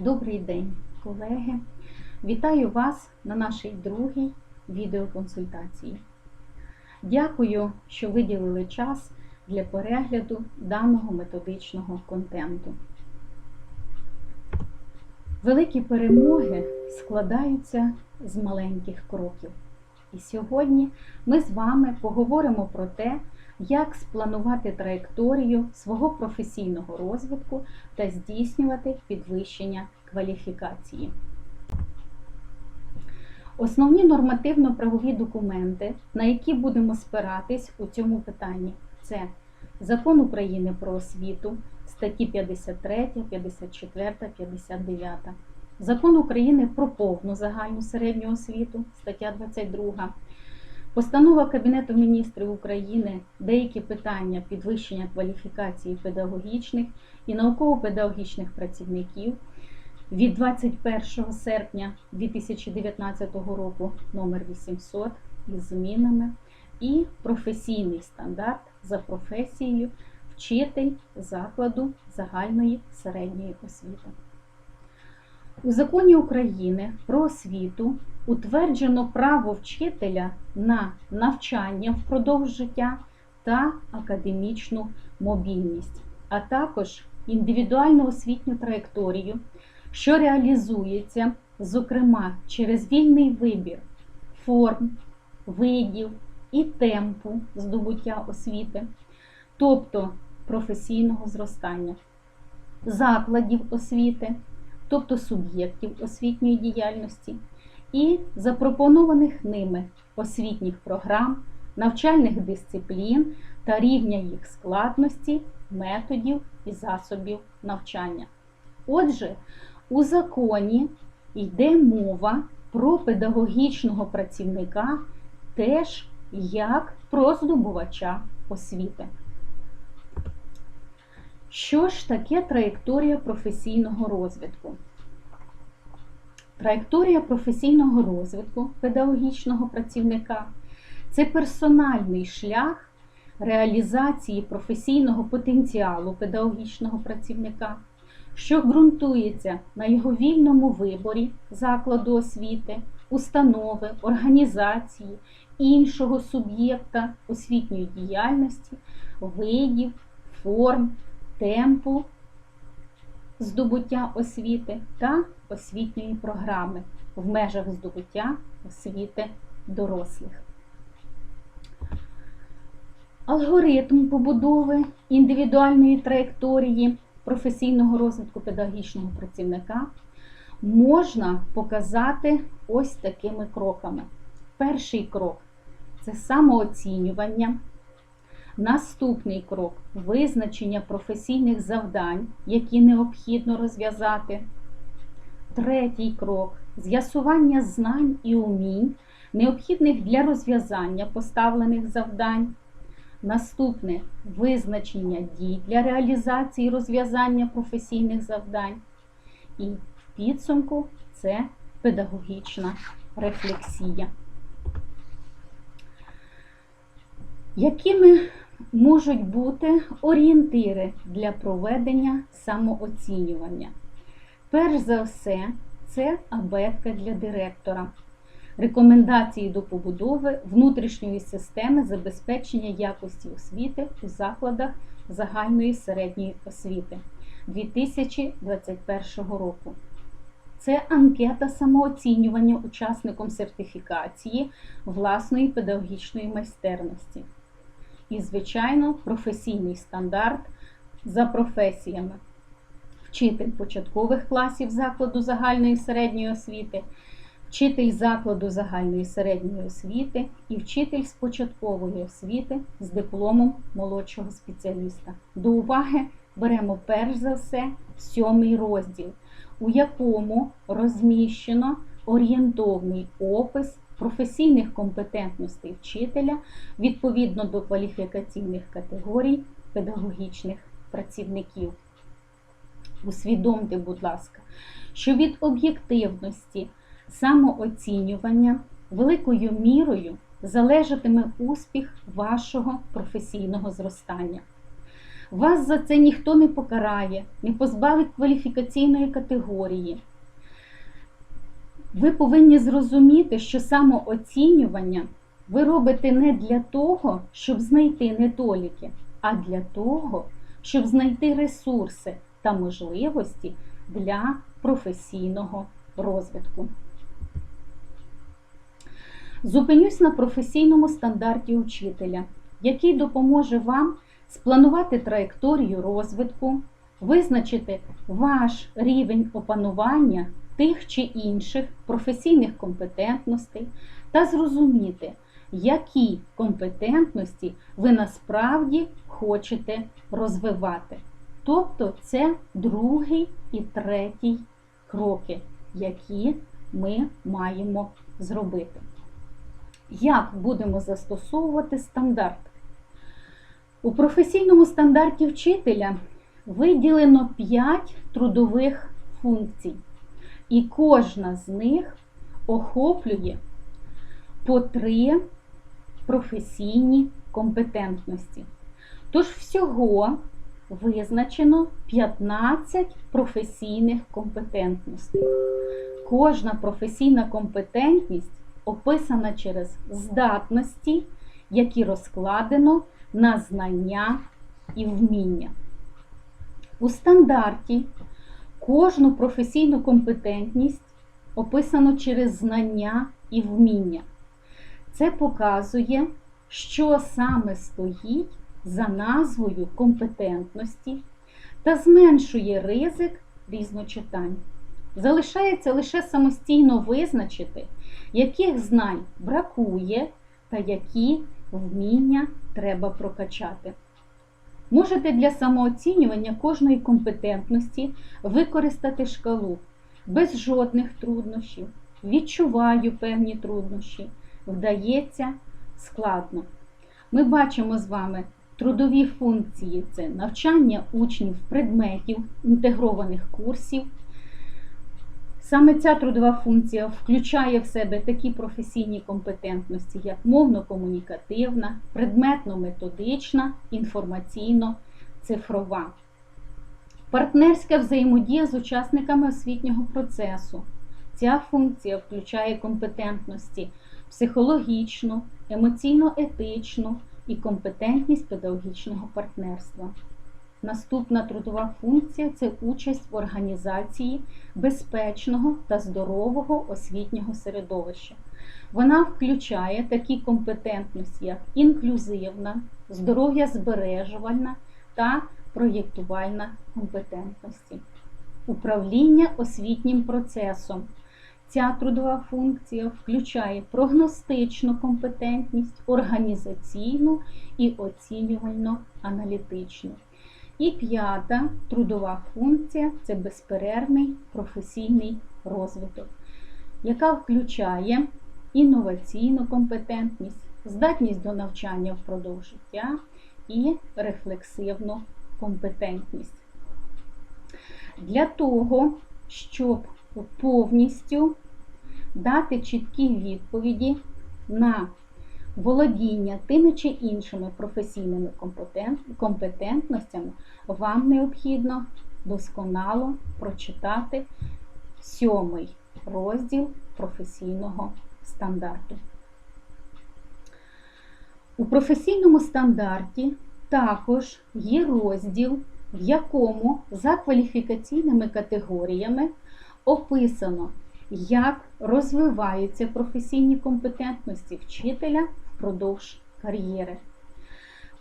Добрий день, колеги! Вітаю вас на нашій другій відеоконсультації. Дякую, що виділили час для перегляду даного методичного контенту. Великі перемоги складаються з маленьких кроків. І сьогодні ми з вами поговоримо про те, як спланувати траєкторію свого професійного розвитку та здійснювати підвищення кваліфікації. Основні нормативно-правові документи, на які будемо спиратись у цьому питанні, це Закон України про освіту, статті 53, 54, 59, Закон України про повну загальну середню освіту, стаття 22, Постанова Кабінету міністрів України деякі питання підвищення кваліфікації педагогічних і науково-педагогічних працівників від 21 серпня 2019 року номер 800 із змінами і професійний стандарт за професією вчитель закладу загальної середньої освіти. У законі України про освіту утверджено право вчителя на навчання впродовж життя та академічну мобільність, а також індивідуальну освітню траєкторію, що реалізується, зокрема, через вільний вибір форм, видів і темпу здобуття освіти, тобто професійного зростання, закладів освіти тобто суб'єктів освітньої діяльності, і запропонованих ними освітніх програм, навчальних дисциплін та рівня їх складності, методів і засобів навчання. Отже, у законі йде мова про педагогічного працівника теж як про здобувача освіти. Що ж таке траєкторія професійного розвитку? Траєкторія професійного розвитку педагогічного працівника це персональний шлях реалізації професійного потенціалу педагогічного працівника, що ґрунтується на його вільному виборі закладу освіти, установи, організації, іншого суб'єкта освітньої діяльності, видів, форм темпу здобуття освіти та освітньої програми в межах здобуття освіти дорослих. Алгоритм побудови індивідуальної траєкторії професійного розвитку педагогічного працівника можна показати ось такими кроками. Перший крок це самооцінювання. Наступний крок визначення професійних завдань, які необхідно розв'язати. Третій крок з'ясування знань і умінь, необхідних для розв'язання поставлених завдань. Наступне визначення дій для реалізації розв'язання професійних завдань. І в підсумку це педагогічна рефлексія. Якими можуть бути орієнтири для проведення самооцінювання? Перш за все, це абетка для директора, рекомендації до побудови внутрішньої системи забезпечення якості освіти у закладах загальної середньої освіти 2021 року. Це анкета самооцінювання учасником сертифікації власної педагогічної майстерності і, звичайно, професійний стандарт за професіями. Вчитель початкових класів закладу загальної середньої освіти, вчитель закладу загальної середньої освіти і вчитель з початкової освіти з дипломом молодшого спеціаліста. До уваги беремо перш за все сьомий розділ, у якому розміщено орієнтовний опис професійних компетентностей вчителя відповідно до кваліфікаційних категорій педагогічних працівників. Усвідомте, будь ласка, що від об'єктивності самооцінювання великою мірою залежатиме успіх вашого професійного зростання. Вас за це ніхто не покарає, не позбавить кваліфікаційної категорії. Ви повинні зрозуміти, що самооцінювання ви робите не для того, щоб знайти недоліки, а для того, щоб знайти ресурси та можливості для професійного розвитку. Зупинюсь на професійному стандарті учителя, який допоможе вам спланувати траєкторію розвитку, визначити ваш рівень опанування тих чи інших професійних компетентностей та зрозуміти, які компетентності ви насправді хочете розвивати. Тобто це другий і третій кроки, які ми маємо зробити. Як будемо застосовувати стандарт? У професійному стандарті вчителя виділено 5 трудових функцій, і кожна з них охоплює по 3 професійні компетентності. Тож всього визначено 15 професійних компетентностей. Кожна професійна компетентність описана через здатності, які розкладено на знання і вміння. У стандарті кожну професійну компетентність описано через знання і вміння. Це показує, що саме стоїть за назвою компетентності та зменшує ризик різночитань. Залишається лише самостійно визначити, яких знань бракує та які вміння треба прокачати. Можете для самооцінювання кожної компетентності використати шкалу без жодних труднощів. Відчуваю певні труднощі, вдається складно. Ми бачимо з вами трудові функції це навчання учнів предметів, інтегрованих курсів. Саме ця трудова функція включає в себе такі професійні компетентності, як мовно-комунікативна, предметно-методична, інформаційно-цифрова. Партнерська взаємодія з учасниками освітнього процесу. Ця функція включає компетентності психологічну, емоційно-етичну і компетентність педагогічного партнерства. Наступна трудова функція це участь в організації безпечного та здорового освітнього середовища. Вона включає такі компетентності, як інклюзивна, здоров'я збережувальна та проєктувальна компетентності. Управління освітнім процесом. Ця трудова функція включає прогностичну компетентність, організаційну і оцінювально-аналітичну. І п'ята трудова функція це безперервний професійний розвиток, яка включає інноваційну компетентність, здатність до навчання впродовж життя і рефлексивну компетентність. Для того, щоб повністю дати чіткі відповіді на володіння тими чи іншими професійними компетентностями, вам необхідно досконало прочитати сьомий розділ професійного стандарту. У професійному стандарті також є розділ, в якому за кваліфікаційними категоріями описано, як розвиваються професійні компетентності вчителя впродовж кар'єри.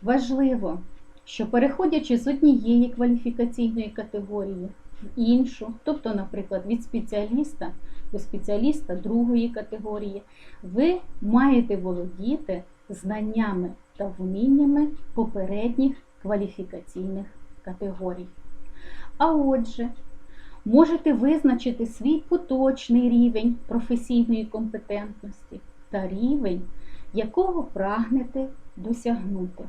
Важливо, що переходячи з однієї кваліфікаційної категорії в іншу, тобто, наприклад, від спеціаліста до спеціаліста другої категорії, ви маєте володіти знаннями та вміннями попередніх кваліфікаційних категорій. А отже, можете визначити свій поточний рівень професійної компетентності та рівень, якого прагнете досягнути.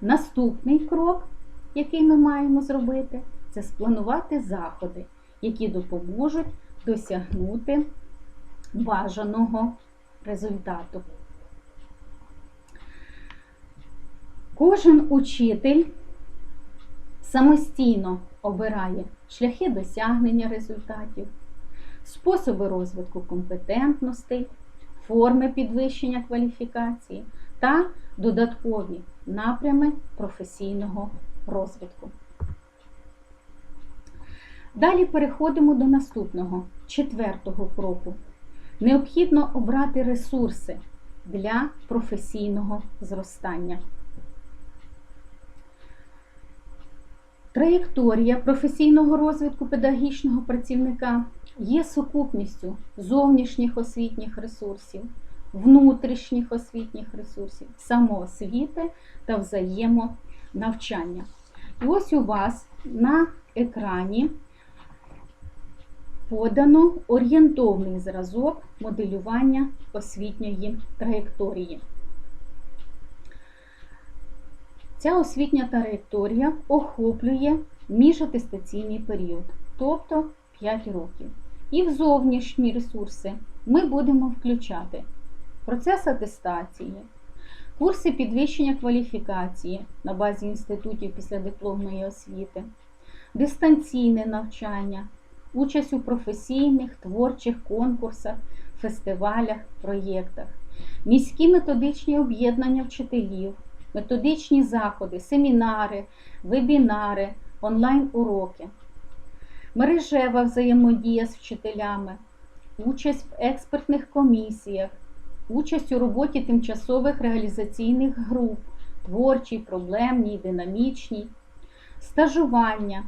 Наступний крок, який ми маємо зробити, це спланувати заходи, які допоможуть досягнути бажаного результату. Кожен учитель самостійно обирає шляхи досягнення результатів, способи розвитку компетентностей, форми підвищення кваліфікації та додаткові напрями професійного розвитку. Далі переходимо до наступного, четвертого кроку. Необхідно обрати ресурси для професійного зростання. Траєкторія професійного розвитку педагогічного працівника є сукупністю зовнішніх освітніх ресурсів, внутрішніх освітніх ресурсів, самоосвіти та взаємонавчання. І ось у вас на екрані подано орієнтовний зразок моделювання освітньої траєкторії. Ця освітня траєкторія охоплює міжатестаційний період, тобто 5 років. І в зовнішні ресурси ми будемо включати процес атестації, курси підвищення кваліфікації на базі інститутів післядипломної освіти, дистанційне навчання, участь у професійних творчих конкурсах, фестивалях, проєктах, міські методичні об'єднання вчителів, методичні заходи, семінари, вебінари, онлайн-уроки, мережева взаємодія з вчителями, участь в експертних комісіях, участь у роботі тимчасових реалізаційних груп, творчій, проблемній, динамічній, стажування,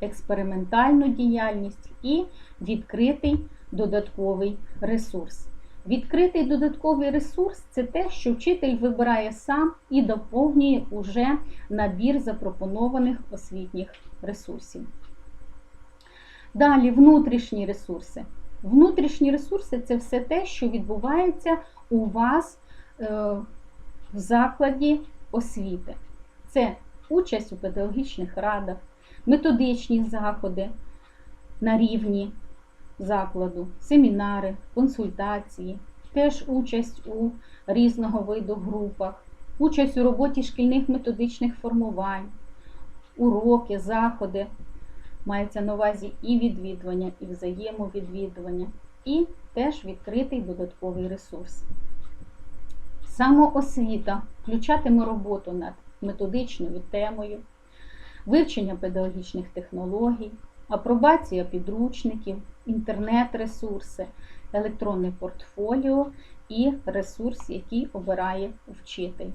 експериментальну діяльність і відкритий додатковий ресурс. Відкритий додатковий ресурс це те, що вчитель вибирає сам і доповнює уже набір запропонованих освітніх ресурсів. Далі внутрішні ресурси. Внутрішні ресурси це все те, що відбувається у вас е, в закладі освіти. Це участь у педагогічних радах, методичні заходи на рівні закладу, семінари, консультації, теж участь у різного виду групах, участь у роботі шкільних методичних формувань, уроки, заходи. Мається на увазі і відвідування, і взаємовідвідування, і теж відкритий додатковий ресурс. Самоосвіта включатиме роботу над методичною темою, вивчення педагогічних технологій, апробація підручників, інтернет-ресурси, електронне портфоліо і ресурс, який обирає вчитель.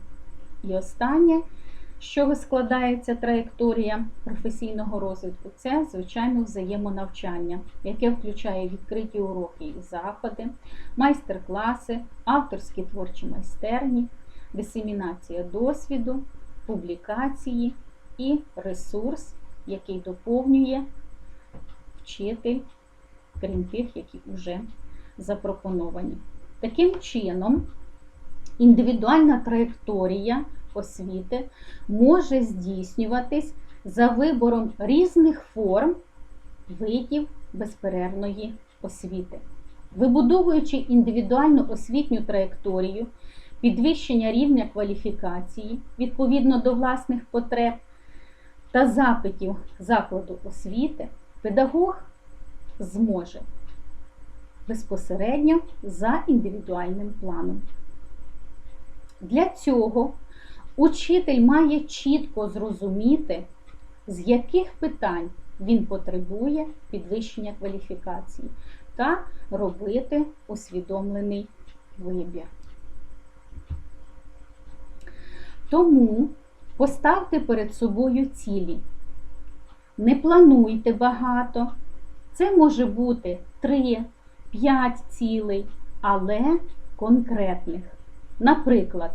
І останнє, з чого складається траєкторія професійного розвитку, це, звичайно, взаємонавчання, яке включає відкриті уроки і заходи, майстер-класи, авторські творчі майстерні, дисемінація досвіду, публікації і ресурс, який доповнює вчитель, крім тих, які вже запропоновані. Таким чином, індивідуальна траєкторія освіти може здійснюватись за вибором різних форм видів безперервної освіти. Вибудовуючи індивідуальну освітню траєкторію, підвищення рівня кваліфікації відповідно до власних потреб та запитів закладу освіти, педагог зможе безпосередньо за індивідуальним планом. Для цього учитель має чітко зрозуміти, з яких питань він потребує підвищення кваліфікації та робити усвідомлений вибір. Тому поставте перед собою цілі. Не плануйте багато. Це може бути 3-5 цілей, але конкретних. Наприклад,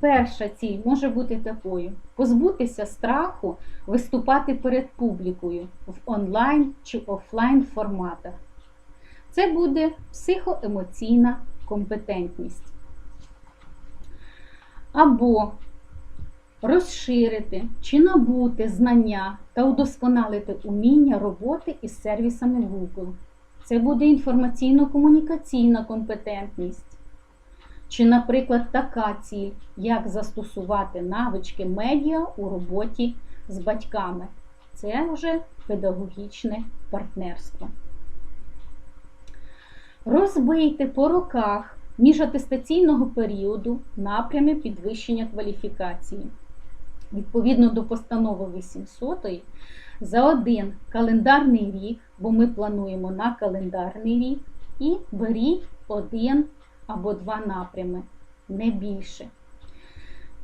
перша ціль може бути такою: позбутися страху виступати перед публікою в онлайн чи офлайн форматах. Це буде психоемоційна компетентність. Або розширити чи набути знання та удосконалити уміння роботи із сервісами Google. Це буде інформаційно-комунікаційна компетентність. Чи, наприклад, така ціль, як застосувати навички медіа у роботі з батьками. Це вже педагогічне партнерство. Розбийте по роках міжатестаційного періоду напрями підвищення кваліфікації. Відповідно до постанови 800 за один календарний рік, бо ми плануємо на календарний рік, і беріть один або два напрями, не більше.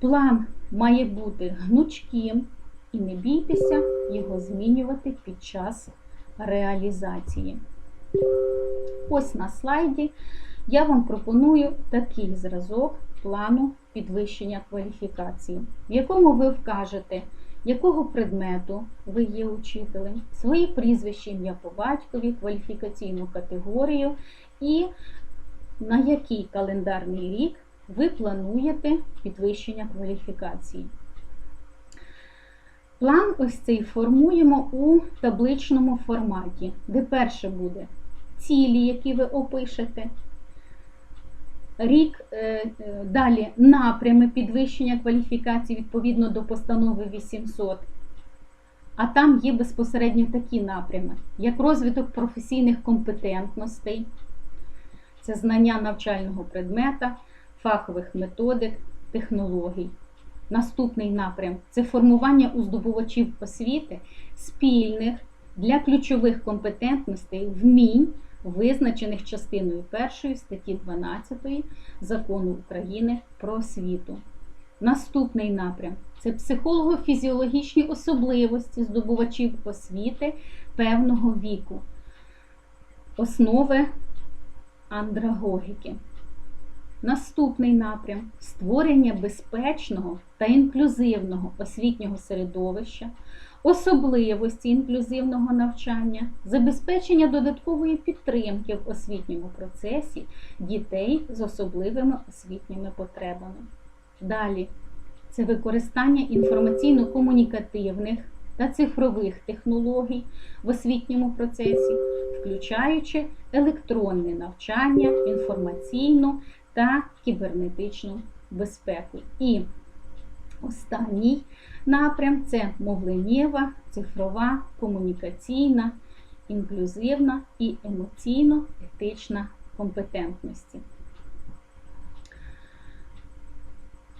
План має бути гнучким і не бійтеся його змінювати під час реалізації. Ось на слайді я вам пропоную такий зразок плану підвищення кваліфікації, в якому ви вкажете, якого предмету ви є учителем, свої прізвища, ім'я по батькові, кваліфікаційну категорію і на який календарний рік ви плануєте підвищення кваліфікації. План ось цей формуємо у табличному форматі, де перше буде цілі, які ви опишете. Рік е, е, далі напрями підвищення кваліфікації відповідно до постанови 800. А там є безпосередньо такі напрями, як розвиток професійних компетентностей, це знання навчального предмета, фахових методик, технологій. Наступний напрям це формування у здобувачів освіти спільних для ключових компетентностей вмінь, визначених частиною 1 статті 12 закону України про освіту. Наступний напрям це психолого-фізіологічні особливості здобувачів освіти певного віку, основи андрагогіки. Наступний напрям створення безпечного та інклюзивного освітнього середовища, особливості інклюзивного навчання, забезпечення додаткової підтримки в освітньому процесі дітей з особливими освітніми потребами. Далі це використання інформаційно-комунікативних та цифрових технологій в освітньому процесі, включаючи електронне навчання, інформаційну та кібернетичну безпеку. І останній напрям це мовленнєва, цифрова, комунікаційна, інклюзивна і емоційно-етична компетентності.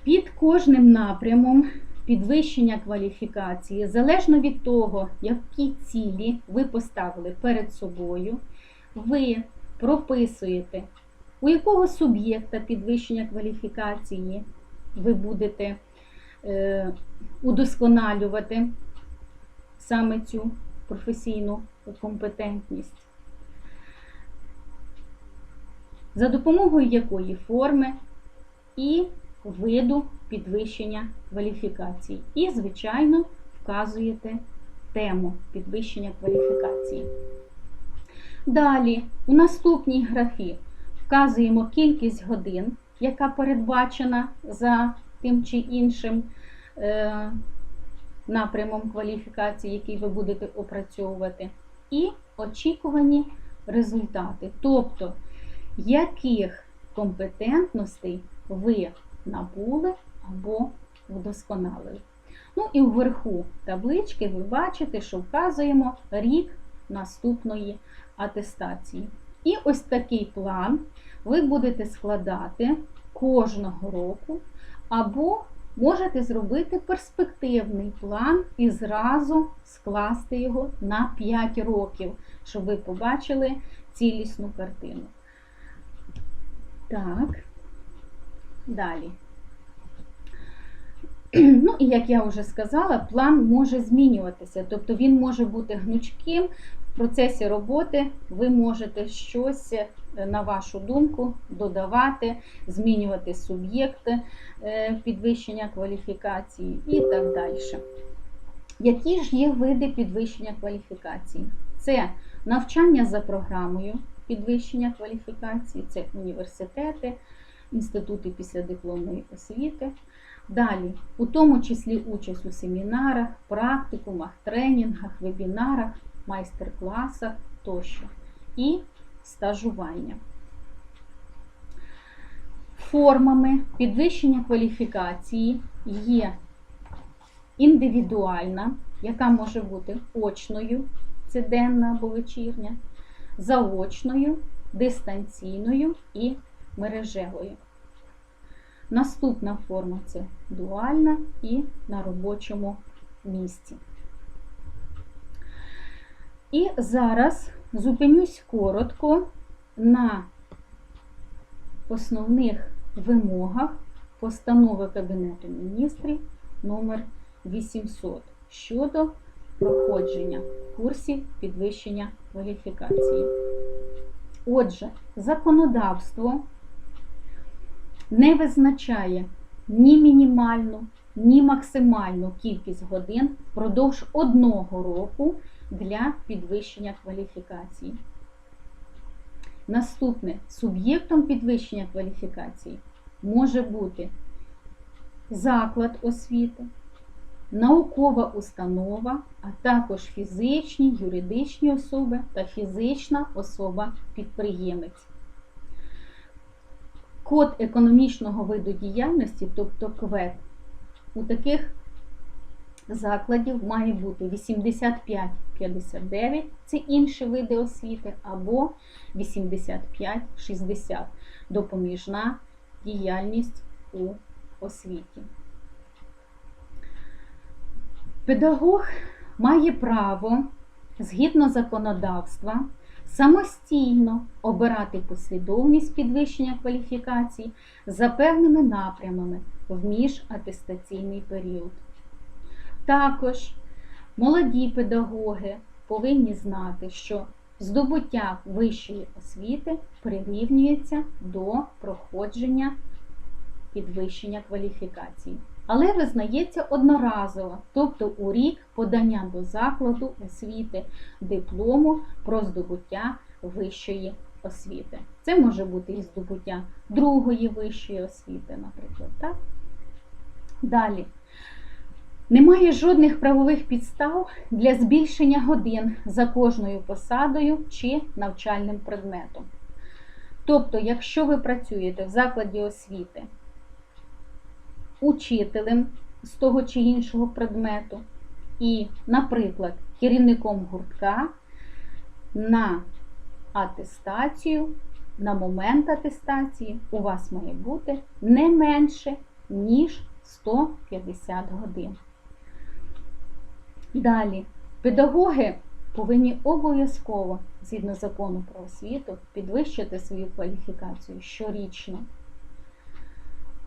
Під кожним напрямом підвищення кваліфікації, залежно від того, які цілі ви поставили перед собою, ви прописуєте, у якого суб'єкта підвищення кваліфікації ви будете удосконалювати саме цю професійну компетентність. За допомогою якої форми і виду підвищення кваліфікації. І, звичайно, вказуєте тему підвищення кваліфікації. Далі, у наступній графі вказуємо кількість годин, яка передбачена за тим чи іншим е, напрямом кваліфікації, який ви будете опрацьовувати, і очікувані результати. Тобто, яких компетентностей ви набули або вдосконалили. Ну і вверху таблички ви бачите, що вказуємо рік наступної атестації. І ось такий план ви будете складати кожного року, або можете зробити перспективний план і зразу скласти його на 5 років, щоб ви побачили цілісну картину. Так. Далі. Ну, і як я вже сказала, план може змінюватися, тобто він може бути гнучким. Процесі роботи ви можете щось, е, на вашу думку, додавати, змінювати суб'єкти е, підвищення кваліфікації і так далі. Які ж є види підвищення кваліфікації? Це навчання за програмою підвищення кваліфікації, це університети інститути післядипломної освіти. Далі, у тому числі участь у семінарах, практикумах, тренінгах, вебінарах, майстер-класах тощо. І стажування. Формами підвищення кваліфікації є індивідуальна, яка може бути очною, це денна або вечірня, заочною, дистанційною і мережевою. Наступна форма це дуальна і на робочому місці. І зараз зупинюсь коротко на основних вимогах постанови Кабінету міністрів номер 800 щодо проходження курсів підвищення кваліфікації. Отже, законодавство не визначає ні мінімальну, ні максимальну кількість годин впродовж одного року для підвищення кваліфікації. Наступне суб'єктом підвищення кваліфікації може бути заклад освіти, наукова установа, а також фізичні, юридичні особи та фізична особа-підприємець. Код економічного виду діяльності, тобто КВЕД, у таких закладів має бути 85-59, це інші види освіти, або 85-60 допоміжна діяльність у освіті. Педагог має право згідно законодавства самостійно обирати послідовність підвищення кваліфікації за певними напрямами в міжатестаційний період. Також молоді педагоги повинні знати, що здобуття вищої освіти прирівнюється до проходження підвищення кваліфікації. Але визнається одноразово, тобто у рік подання до закладу освіти диплому про здобуття вищої освіти. Це може бути і здобуття другої вищої освіти, наприклад. Так? Далі. Немає жодних правових підстав для збільшення годин за кожною посадою чи навчальним предметом. Тобто, якщо ви працюєте в закладі освіти учителем з того чи іншого предмету, і, наприклад, керівником гуртка на атестацію, на момент атестації у вас має бути не менше, ніж 150 годин. Далі, педагоги повинні обов'язково, згідно закону про освіту, підвищити свою кваліфікацію щорічно.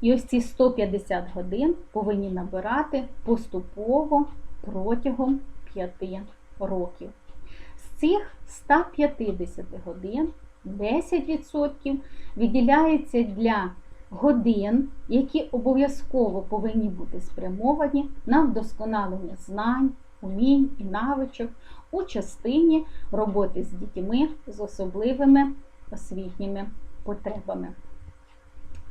І ось ці 150 годин повинні набирати поступово протягом 5 років. З цих 150 годин 10% виділяється для годин, які обов'язково повинні бути спрямовані на вдосконалення знань, умінь і навичок у частині роботи з дітьми з особливими освітніми потребами.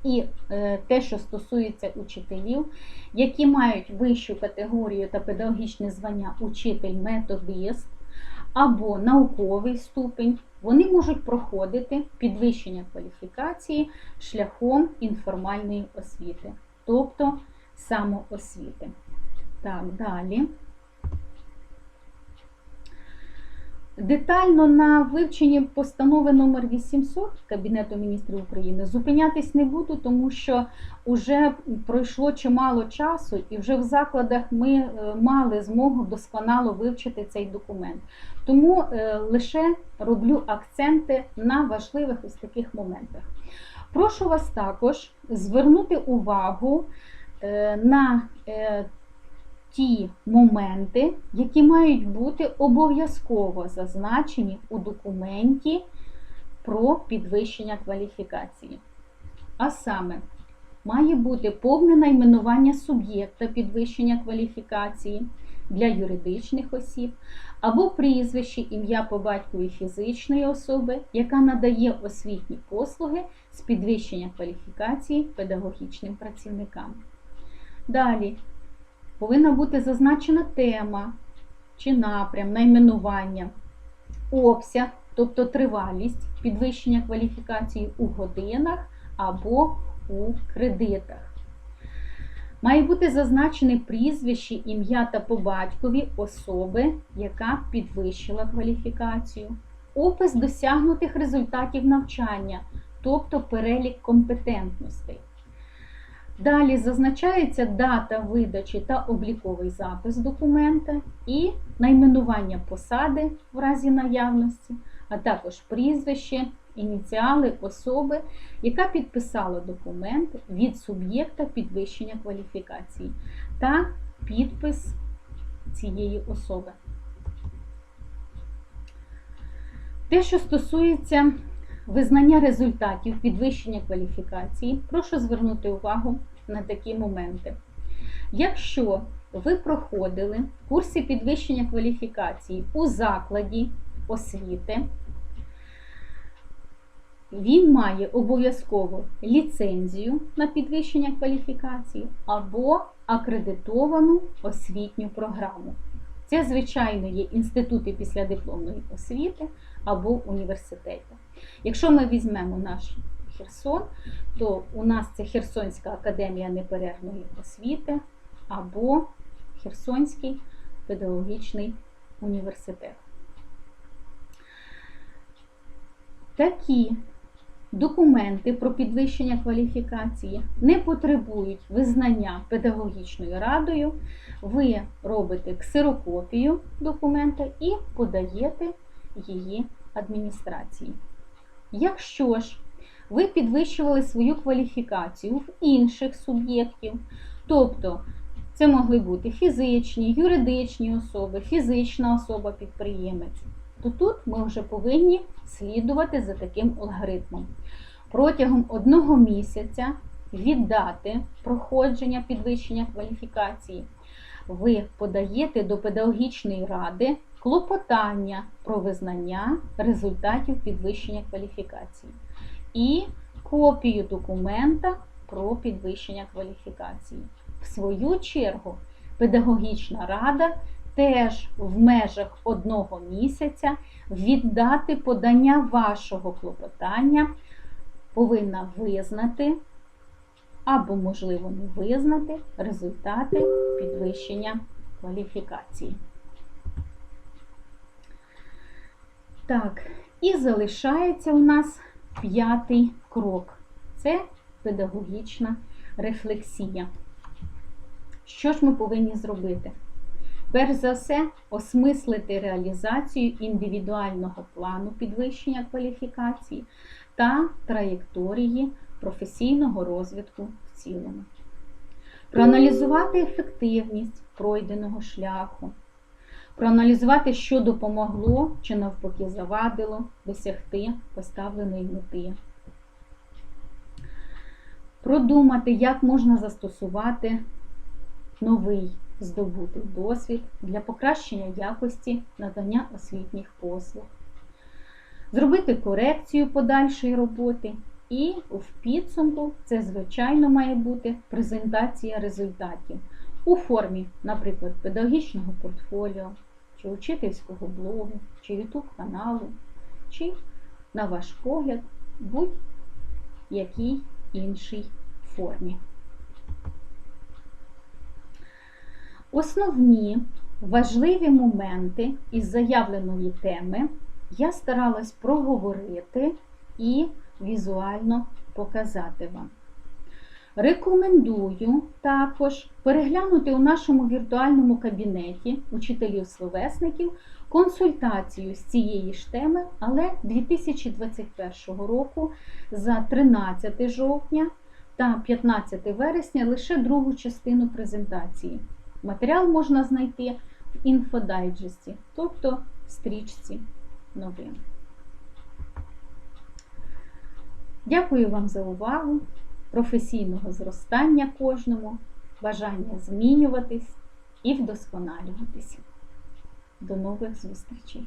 І е, те, що стосується учителів, які мають вищу категорію та педагогічне звання учитель-методист або науковий ступень, вони можуть проходити підвищення кваліфікації шляхом інформальної освіти, тобто самоосвіти. Так, далі. Детально на вивченні постанови номер 800 Кабінету міністрів України зупинятись не буду, тому що вже пройшло чимало часу, і вже в закладах ми е, мали змогу досконало вивчити цей документ. Тому е, лише роблю акценти на важливих ось таких моментах. Прошу вас також звернути увагу е, на ті моменти, які мають бути обов'язково зазначені у документі про підвищення кваліфікації. А саме, має бути повне найменування суб'єкта підвищення кваліфікації для юридичних осіб, або прізвище ім'я по батькові фізичної особи, яка надає освітні послуги з підвищення кваліфікації педагогічним працівникам. Далі повинна бути зазначена тема чи напрям, найменування, обсяг, тобто тривалість підвищення кваліфікації у годинах або у кредитах. Має бути зазначене прізвище, ім'я та по батькові особи, яка підвищила кваліфікацію, опис досягнутих результатів навчання, тобто перелік компетентностей. Далі зазначається дата видачі та обліковий запис документа і найменування посади в разі наявності, а також прізвище, ініціали особи, яка підписала документ від суб'єкта підвищення кваліфікації та підпис цієї особи. Те, що стосується визнання результатів підвищення кваліфікації, прошу звернути увагу на такі моменти. Якщо ви проходили курси підвищення кваліфікації у закладі освіти, він має обов'язково ліцензію на підвищення кваліфікації або акредитовану освітню програму. Це, звичайно, є інститути післядипломної освіти або університети. Якщо ми візьмемо наш Херсон, то у нас це Херсонська академія неперервної освіти або Херсонський педагогічний університет. Такі документи про підвищення кваліфікації не потребують визнання педагогічною радою. Ви робите ксерокопію документа і подаєте її адміністрації. Якщо ж ви підвищували свою кваліфікацію в інших суб'єктів, тобто це могли бути фізичні, юридичні особи, фізична особа-підприємець, то тут ми вже повинні слідувати за таким алгоритмом. Протягом одного місяця від дати проходження підвищення кваліфікації ви подаєте до педагогічної ради клопотання про визнання результатів підвищення кваліфікації і копію документа про підвищення кваліфікації. В свою чергу, педагогічна рада теж в межах одного місяця від дати подання вашого клопотання повинна визнати або, можливо, не визнати результати підвищення кваліфікації. Так, і залишається у нас п'ятий крок це педагогічна рефлексія. Що ж ми повинні зробити? Перш за все, осмислити реалізацію індивідуального плану підвищення кваліфікації та траєкторії професійного розвитку в цілому. Проаналізувати ефективність пройденого шляху, проаналізувати, що допомогло чи навпаки завадило досягти поставленої мети. Продумати, як можна застосувати новий здобутий досвід для покращення якості надання освітніх послуг, зробити корекцію подальшої роботи, і в підсумку це, звичайно, має бути презентація результатів у формі, наприклад, педагогічного портфоліо, чи учительського блогу, чи YouTube каналу, чи, на ваш погляд, будь-якій іншій формі. Основні важливі моменти із заявленої теми я старалась проговорити і візуально показати вам. Рекомендую також переглянути у нашому віртуальному кабінеті учителів-словесників консультацію з цієї ж теми, але 2021 року за 13 жовтня та 15 вересня лише другу частину презентації. Матеріал можна знайти в інфодайджесті, тобто в стрічці новин. Дякую вам за увагу, професійного зростання кожному, бажання змінюватись і вдосконалюватися. До нових зустрічей!